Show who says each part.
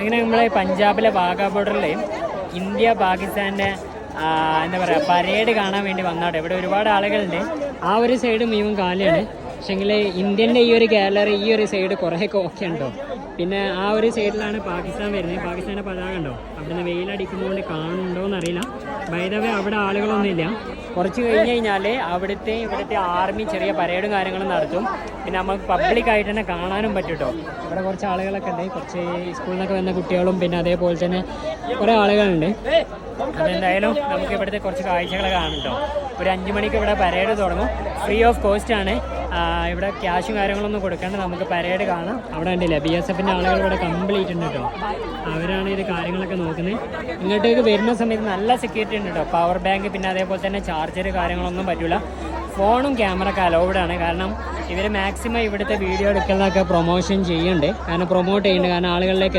Speaker 1: അങ്ങനെ നമ്മളെ പഞ്ചാബിലെ വാഗാ ബോർഡറിൽ ഇന്ത്യ പാകിസ്ഥാന്റെ എന്താ പറയുക പരേഡ് കാണാൻ വേണ്ടി വന്നാട്ടെ. ഇവിടെ ഒരുപാട് ആളുകളുണ്ട്. ആ ഒരു സൈഡ് മുഴുവൻ കാലിയാണ്. പക്ഷേങ്കിൽ ഇന്ത്യന്റെ ഈ ഒരു ഗാലറി ഈ ഒരു സൈഡ് കുറേയൊക്കെ ഓക്കെ ഉണ്ടോ? പിന്നെ ആ ഒരു സൈഡിലാണ് പാകിസ്ഥാൻ വരുന്നത്. പാകിസ്ഥാന്റെ പതാക ഉണ്ടോ? അവിടുന്ന് വെയിലടിക്കുന്നതുകൊണ്ട് കാണുന്നുണ്ടോ എന്നറിയില്ല വൈദവേ അവിടെ ആളുകളൊന്നുമില്ല. കുറച്ച് കഴിഞ്ഞ് കഴിഞ്ഞാൽ അവിടുത്തെ ഇവിടുത്തെ ആർമി ചെറിയ പരേഡും കാര്യങ്ങളും നടത്തും. പിന്നെ നമുക്ക് പബ്ലിക് ആയിട്ട് തന്നെ കാണാനും പറ്റും കേട്ടോ ഇവിടെ കുറച്ച് ആളുകളൊക്കെ ഉണ്ട്. കുറച്ച് സ്കൂളിൽ നിന്നൊക്കെ വന്ന കുട്ടികളും പിന്നെ അതേപോലെ തന്നെ കുറേ ആളുകളുണ്ട്. അതെന്തായാലും നമുക്ക് ഇവിടുത്തെ കുറച്ച് കാഴ്ചകൾ കാണും കേട്ടോ ഒരു അഞ്ച് മണിക്ക് ഇവിടെ പരേഡ് തുടങ്ങും. ഫ്രീ ഓഫ് കോസ്റ്റ് ആണ്. ഇവിടെ ക്യാഷും കാര്യങ്ങളൊന്നും കൊടുക്കാണ്ട് നമുക്ക് പരേഡ് കാണാം. അവിടെ ഉണ്ടല്ലേ ബി എസ് എഫിന്റെ ആളുകൾ ഇവിടെ കംപ്ലീറ്റ് ഉണ്ട് കേട്ടോ അവരാണ് ഇത് കാര്യങ്ങളൊക്കെ നോക്കുന്നത്. ഇങ്ങോട്ടേക്ക് വരുന്ന സമയത്ത് നല്ല സെക്യൂരിറ്റി ഉണ്ട് കേട്ടോ പവർ ബാങ്ക് പിന്നെ അതേപോലെ തന്നെ ചാർജർ കാര്യങ്ങളൊന്നും പറ്റില്ല ഫോണും ക്യാമറ ഒക്കെ കാരണം ഇവർ മാക്സിമം ഇവിടുത്തെ വീഡിയോ എടുക്കുന്നതൊക്കെ പ്രൊമോഷൻ ചെയ്യുന്നുണ്ട് കാരണം പ്രൊമോട്ട് ചെയ്യുന്നുണ്ട് കാരണം ആളുകളിലേക്ക്